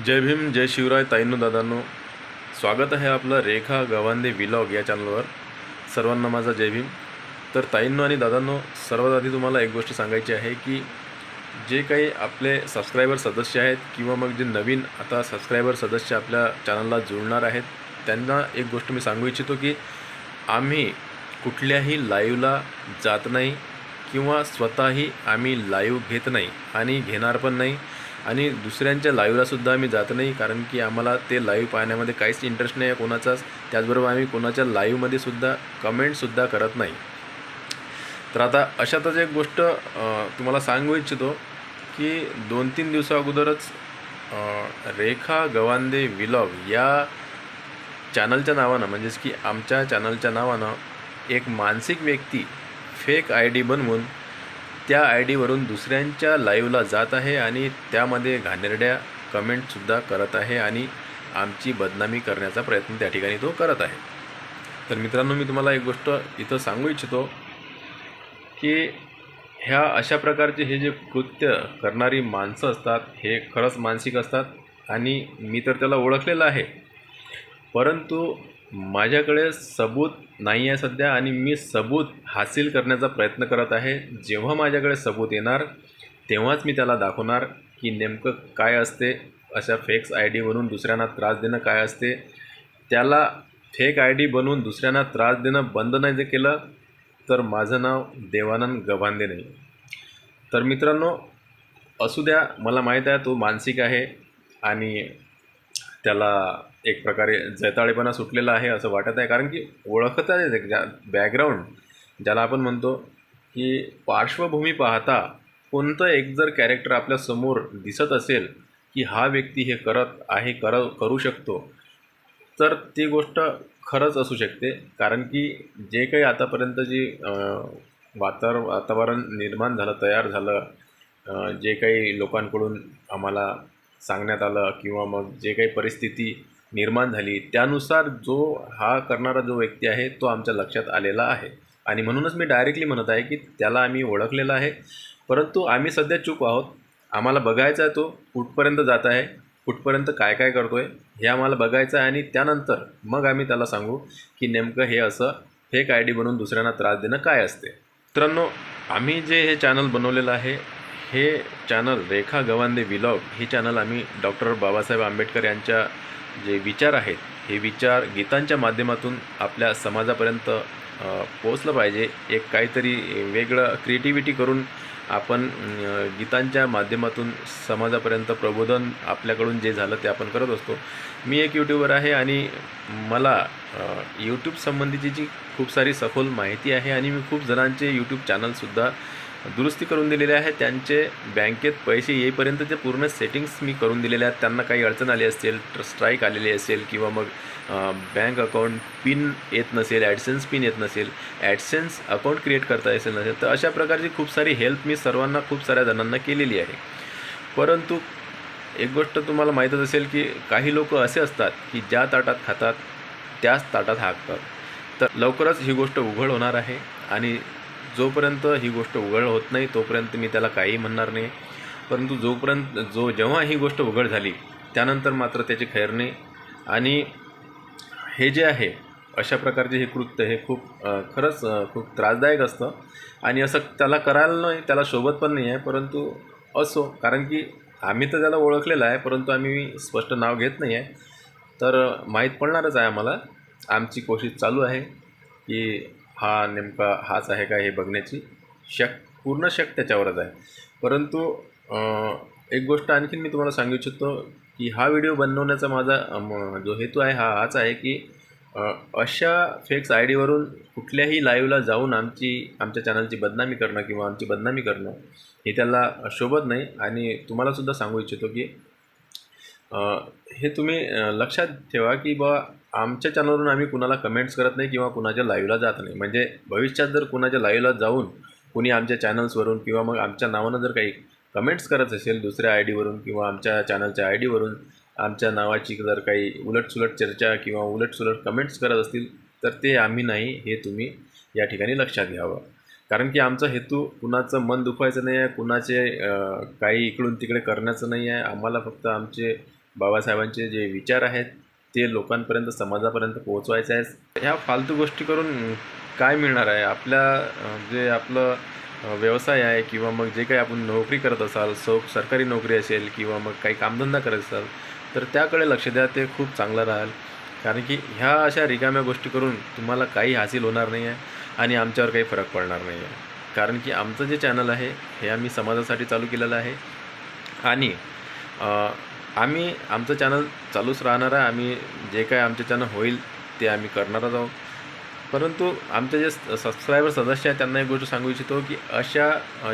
जय भीम जय शिवराय ताईंनो दादांनो. स्वागत आहे आपलं रेखा गवांदे विलॉग या चॅनलवर सर्वांना माझा जय भीम. तर ताईंनो आणि दादांनो सर्वात आधी तुम्हाला एक गोष्ट सांगायची आहे की जे काही आपले सबस्क्रायबर सदस्य आहेत किंवा मग जे नवीन आता सबस्क्रायबर सदस्य आपल्या चॅनलला जुळणार आहेत त्यांना एक गोष्ट मी सांगू इच्छितो की आम्ही कुठल्याही लाईव्हला जात नाही किंवा स्वतःही आम्ही लाईव्ह घेत नाही आणि घेणार पण नाही. आणि दुसऱ्यांच्या लाईव्हलासुद्धा आम्ही जात नाही कारण की आम्हाला ते लाईव्ह पाहण्यामध्ये काहीच इंटरेस्ट नाही आहे कोणाचाच. त्याचबरोबर आम्ही कोणाच्या लाईव्हमध्ये सुद्धा कमेंटसुद्धा करत नाही. तर आता अशातच एक गोष्ट तुम्हाला सांगू इच्छितो की दोन तीन दिवसाअगोदरच रेखा गवांदे विलॉग या चॅनलच्या नावानं म्हणजेच की आमच्या चॅनलच्या नावानं एक मानसिक व्यक्ती फेक आय डी बनवून त्या आय डीवरून दुसऱ्यांच्या लाईव्हला जात आहे आणि त्यामध्ये घाणेरड्या कमेंटसुद्धा करत आहे आणि आमची बदनामी करण्याचा प्रयत्न त्या ठिकाणी तो करत आहे. तर मित्रांनो मी तुम्हाला एक गोष्ट इथं सांगू इच्छितो की ह्या अशा प्रकारचे हे जे कृत्य करणारी माणसं असतात हे खरंच मानसिक असतात आणि मी तर त्याला ओळखलेलं आहे. परंतु माझ्याकडे सबूत नाही आहे सध्या आणि मी सबूत हासिल करण्याचा प्रयत्न करत आहे. जेव्हा माझ्याकडे सबूत येणार तेव्हाच मी त्याला दाखवणार की नेमकं काय असते अशा फेक्स आय डी बनवून दुसऱ्यांना त्रास देणं काय असते. त्याला फेक आय डी बनवून दुसऱ्यांना त्रास देणं बंद नाही जे केलं तर माझं नाव देवानंद गभांदे नाही. तर मित्रांनो असू द्या मला माहीत आहे तो मानसिक आहे आणि त्याला एक प्रकारे जैताळेपणा सुटलेला आहे असं वाटत आहे. कारण की ओळखत आहे ज्या बॅकग्राऊंड ज्याला आपण म्हणतो की पार्श्वभूमी पाहता कोणतं एक जर कॅरेक्टर आपल्यासमोर दिसत असेल की हा व्यक्ती हे करत आहे कर करू शकतो तर ती गोष्ट खरंच असू शकते. कारण की जे काही आतापर्यंत जी अं, वातावर वातावरण निर्माण झालं तयार झालं जे काही लोकांकडून आम्हाला सांगण्यात आलं किंवा मग जे काही परिस्थिती निर्माण झाली त्यानुसार जो हा करणारा जो व्यक्ती आहे तो आमच्या लक्षात आलेला आहे. आणि म्हणूनच मी डायरेक्टली म्हणत आहे की त्याला आम्ही ओळखलेलं आहे. परंतु आम्ही सध्या चूक आहोत. आम्हाला बघायचा आहे तो कुठपर्यंत जात आहे कुठपर्यंत काय काय करतो आहे हे आम्हाला बघायचं आहे आणि त्यानंतर मग आम्ही त्याला सांगू की नेमकं हे असं फेक आय डी बनवून दुसऱ्यांना त्रास देणं काय असते. मित्रांनो आम्ही जे हे चॅनल बनवलेलं आहे हे चॅनल रेखा गवांदे विलॉग हे चॅनल आम्ही डॉक्टर बाबासाहेब आंबेडकर यांच्या जे विचार आहेत हे विचार गीतांच्या माध्यमातून आपल्या समाजापर्यंत पोचलं पाहिजे. एक काहीतरी वेगळं क्रिएटिव्हिटी करून आपण गीतांच्या माध्यमातून समाजापर्यंत प्रबोधन आपल्याकडून जे झालं ते आपण करत असतो. मी एक यूट्यूबर आहे आणि मला यूट्यूब संबंधीची जी खूप सारी सखोल माहिती आहे आणि मी खूप जणांचे यूट्यूब चॅनलसुद्धा दुरुस्ती करून दिलेले आहे त्यांचे बँकेत पैसे येईपर्यंत ते पूर्ण सेटिंग्स मी करून दिलेले आहेत. त्यांना काही अडचण आली असेल स्ट्राईक आलेली असेल किंवा मग बँक अकाउंट पिन येत नसेल ॲडसेन्स पिन येत नसेल ॲडसेन्स अकाउंट क्रिएट करता येत नसेल तर अशा प्रकारची खूप सारी हेल्प मी सर्वांना खूप साऱ्या जणांना केलेली आहे. परंतु एक गोष्ट तुम्हाला माहीतच असेल की काही लोक असे असतात की ज्या ताटात खातात त्याच ताटात हाकतात. तर लवकरच ही गोष्ट उघड होणार आहे आणि जोपर्यंत ही गोष्ट उघड होत नाही तोपर्यंत मी त्याला काही म्हणणार नाही. परंतु जोपर्यंत जो जेव्हा ही गोष्ट उघड झाली त्यानंतर मात्र त्याची खैर नाही. आणि हे जे आहे अशा प्रकारचे हे कृत्य हे खूप खरंच खूप त्रासदायक असतं. आणि असं त्याला करायला नाही त्याला शोभत पण नाही आहे परंतु असो. कारण की आम्ही तर त्याला ओळखलेलं आहे परंतु आम्ही स्पष्ट नाव घेत नाही आहे. तर माहीत पडणारच आहे आम्हाला. आमची कोशिश चालू आहे की हा नेमका हाच आहे का हे बघण्याची शक पूर्ण शक त्याच्यावरच आहे. परंतु एक गोष्ट आणखीन मी तुम्हाला सांगू इच्छितो की हा व्हिडिओ बनवण्याचा माझा म, जो हेतू आहे हा हाच आहे की अशा फेक्स आय डीवरून कुठल्याही लाईव्हला जाऊन आमची आमच्या चॅनलची बदनामी करणं किंवा आमची बदनामी करणं हे त्याला शोभत नाही. आणि तुम्हालासुद्धा सांगू इच्छितो की हे तुम्ही लक्षात ठेवा की बा आमच्या चॅनलवरून आम्ही कुणाला कमेंट्स करत नाही किंवा कुणाच्या लाईव्हला जात नाही. म्हणजे भविष्यात जर कुणाच्या लाईव्हला जाऊन कुणी आमच्या चॅनल्सवरून किंवा मग आमच्या नावानं जर काही कमेंट्स करत असेल दुसऱ्या आय डीवरून किंवा आमच्या चॅनलच्या आय डीवरून आमच्या नावाची जर काही उलटसुलट चर्चा किंवा उलटसुलट कमेंट्स करत असतील तर ते आम्ही नाही हे तुम्ही या ठिकाणी लक्षात घ्यावं. कारण की आमचा हेतू कुणाचं मन दुखवायचं नाही आहे कुणाचे काही इकडून तिकडे करण्याचं नाही आहे आम्हाला फक्त आमचे बाबासाहेबांचे जे विचार आहेत ते लोकांपर्यंत समाजापर्यंत पोहोचवायचे आहे ह्या फालतू गोष्टी करून काय मिळणार आहे? आपल्या जे आपलं व्यवसाय आहे किंवा मग जे काही आपण नोकरी करत असाल सौ सरकारी नोकरी असेल किंवा मग काही कामधंदा करत असाल तर त्याकडे लक्ष द्या ते खूप चांगलं राहील. कारण की ह्या अशा रिकाम्या गोष्टी करून तुम्हाला काही हासिल होणार नाही आहे आणि आमच्यावर काही फरक पडणार नाही आहे. कारण की आमचं जे चॅनल आहे हे आम्ही समाजासाठी चालू केलेलं आहे. आणि आम्ही आमचं चॅनल चालूच राहणार आहे. आम्ही जे काय आमचे चॅनल होईल ते आम्ही करणारच आहोत. परंतु आमचे जे सबस्क्रायबर सदस्य आहेत त्यांना एक गोष्ट सांगू इच्छितो की अशा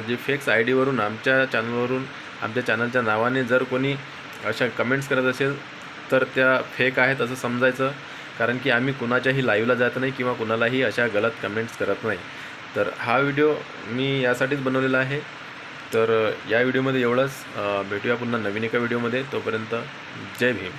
जे फेक्स आय डीवरून आमच्या चॅनलवरून आमच्या चॅनलच्या नावाने जर कोणी अशा कमेंट्स करत असेल तर त्या फेक आहेत असं समजायचं. कारण की आम्ही कुणाच्याही लाईव्हला जात नाही किंवा कुणालाही अशा गलत कमेंट्स करत नाही. तर हा व्हिडिओ मी यासाठीच बनवलेला आहे. तर या व्हिडिओमध्ये एवढंच. भेटूया पुन्हा नवीन एका व्हिडिओमध्ये. तोपर्यंत जय भीम.